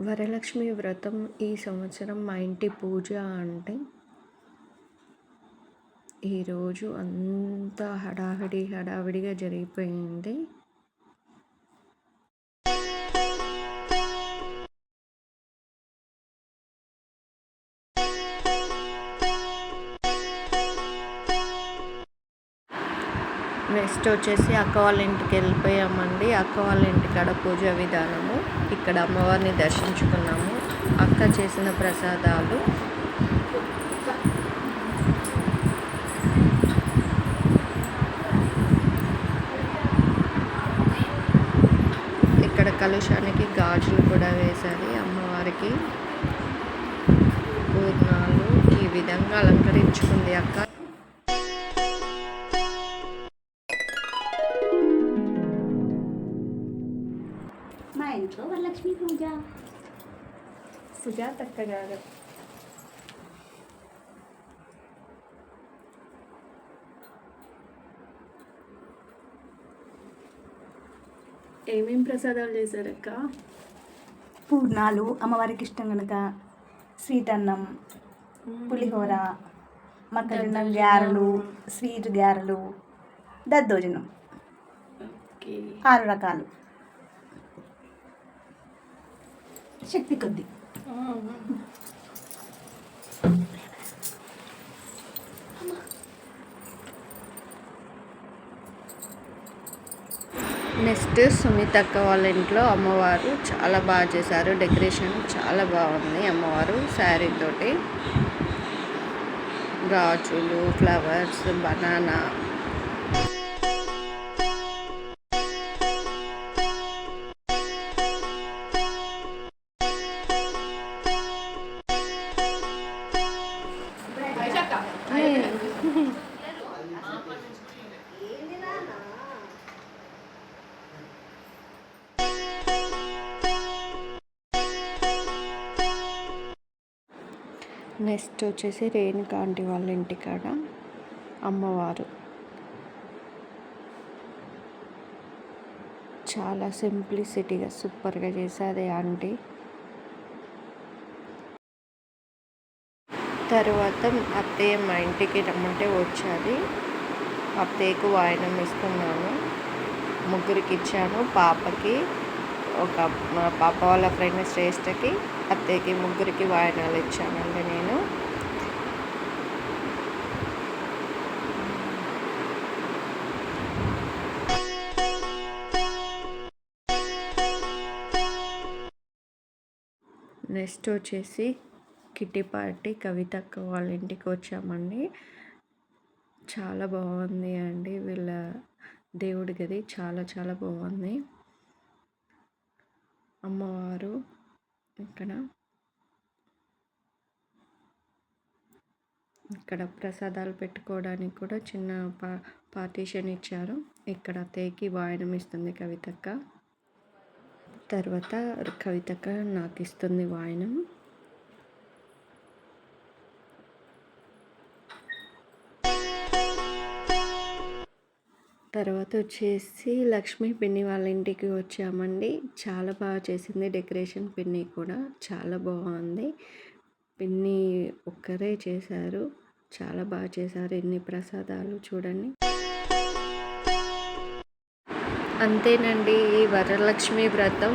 వరలక్ష్మి వ్రతం ఈ సంవత్సరం మా ఇంటి పూజ అంటే ఈరోజు అంతా హడావిడి హడావిడిగా జరిగిపోయింది. నెక్స్ట్ వచ్చేసి అక్క వాళ్ళ ఇంటికి వెళ్ళిపోయామండి. అక్క వాళ్ళ ఇంటికాడ పూజ విధానము. ఇక్కడ అమ్మవారిని దర్శించుకున్నాము. అక్క చేసిన ప్రసాదాలు. ఇక్కడ కలుషానికి గాజులు కూడా వేశారు అమ్మవారికి. పూర్ణాలు ఈ విధంగా అలంకరించుకుంది అక్క. ఇంట్లో వరలక్ష్మి పూజ. సుజాత అక్క గారు ఏమేం ప్రసాదాలు చేశారక్క? పూర్ణాలు అమ్మవారికి ఇష్టం కనుక స్వీట్ అన్నం పులిహోర మొక్కజొన్న గారెలు స్వీట్ గారెలు దద్దోజనం. ఆరు రకాలు. శక్తి కొద్ది. నెక్స్ట్ సుమిత అక్క వాళ్ళ ఇంట్లో అమ్మవారు చాలా బాగా చేశారు. డెకరేషన్ చాలా బాగుంది అమ్మవారు శారీ తోటి. గాజులు ఫ్లవర్స్ బనానా. నెక్స్ట్ వచ్చేసి రేణుక ఆంటీ వాళ్ళ ఇంటికాడ అమ్మవారు. చాలా సింప్లిసిటీగా సూపర్గా చేసేది ఆంటీ తర్వాత అత్తయ్య మా ఇంటికి రమ్మంటే వచ్చాది అత్తయ్యకు వాయనం ఇస్తున్నాను ముగ్గురికి ఇచ్చాను. పాపకి ఒక మా పాప వాళ్ళ ఫ్రెండ్ శ్రేష్టకి అత్తయ్యకి ముగ్గురికి వాయనాలు ఇచ్చానండి నేను. నెక్స్ట్ వచ్చేసి కిట్టి పార్టీ కవితక్క వాళ్ళ ఇంటికి వచ్చామండి. చాలా బాగుంది అండి. వీళ్ళ దేవుడి గది చాలా చాలా బాగుంది. అమ్మవారు ఇక్కడ. ఇక్కడ ప్రసాదాలు పెట్టుకోవడానికి కూడా చిన్న పా పార్టీషన్ ఇచ్చారు. ఇక్కడ తేకి వాయనం ఇస్తుంది కవితక్క తర్వాత కవితక నాకు ఇస్తుంది వాయనం. తర్వాత వచ్చేసి లక్ష్మీ పిన్ని వాళ్ళ ఇంటికి వచ్చామండి. చాలా బాగా చేసింది డెకరేషన్ పిన్ని కూడా. చాలా బాగుంది. పిన్ని ఒక్కరే చేశారు. చాలా బాగా చేశారు. ఎన్ని ప్రసాదాలు చూడండి. అంతేనండి ఈ వరలక్ష్మి వ్రతం.